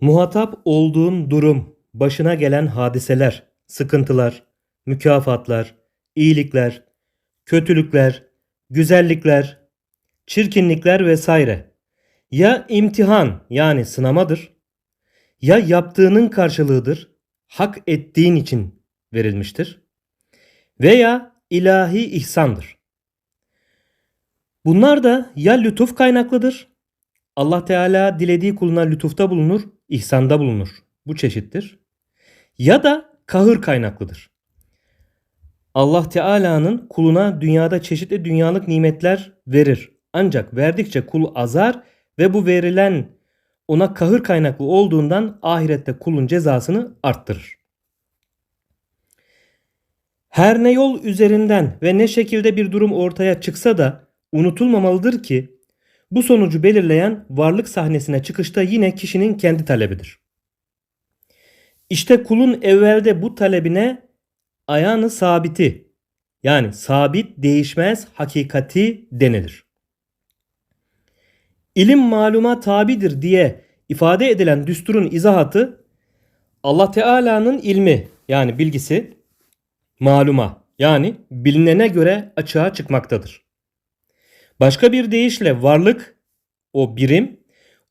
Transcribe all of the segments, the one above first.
Muhatap olduğun durum, başına gelen hadiseler, sıkıntılar, mükafatlar, iyilikler, kötülükler, güzellikler, çirkinlikler vesaire. Ya imtihan yani sınamadır, ya yaptığının karşılığıdır, hak ettiğin için verilmiştir veya ilahi ihsandır. Bunlar da ya lütuf kaynaklıdır, Allah Teala dilediği kuluna lütufta bulunur, ihsanda bulunur. Bu çeşittir. Ya da kahır kaynaklıdır. Allah Teala'nın kuluna dünyada çeşitli dünyalık nimetler verir. Ancak verdikçe kul azar ve bu verilen ona kahır kaynaklı olduğundan ahirette kulun cezasını arttırır. Her ne yol üzerinden ve ne şekilde bir durum ortaya çıksa da unutulmamalıdır ki bu sonucu belirleyen varlık sahnesine çıkışta yine kişinin kendi talebidir. İşte kulun evvelde bu talebine ayağını sabiti yani sabit değişmez hakikati denilir. İlim maluma tabidir diye ifade edilen düsturun izahatı Allah Teala'nın ilmi yani bilgisi maluma yani bilinene göre açığa çıkmaktadır. Başka bir deyişle varlık o birim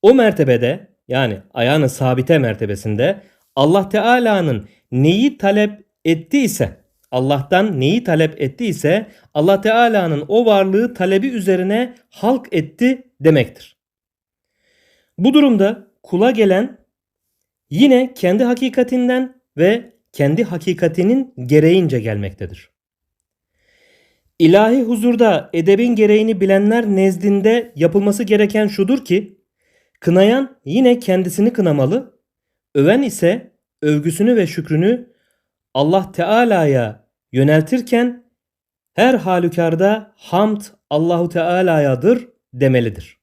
o mertebede yani ayağını sabite mertebesinde Allah Teala'nın neyi talep ettiyse Allah'tan neyi talep ettiyse Allah Teala'nın o varlığı talebi üzerine halk etti demektir. Bu durumda kula gelen yine kendi hakikatinden ve kendi hakikatinin gereğince gelmektedir. İlahi huzurda edebin gereğini bilenler nezdinde yapılması gereken şudur ki, kınayan yine kendisini kınamalı, öven ise övgüsünü ve şükrünü Allah Teala'ya yöneltirken her halükarda hamd Allahu Teala'yadır demelidir.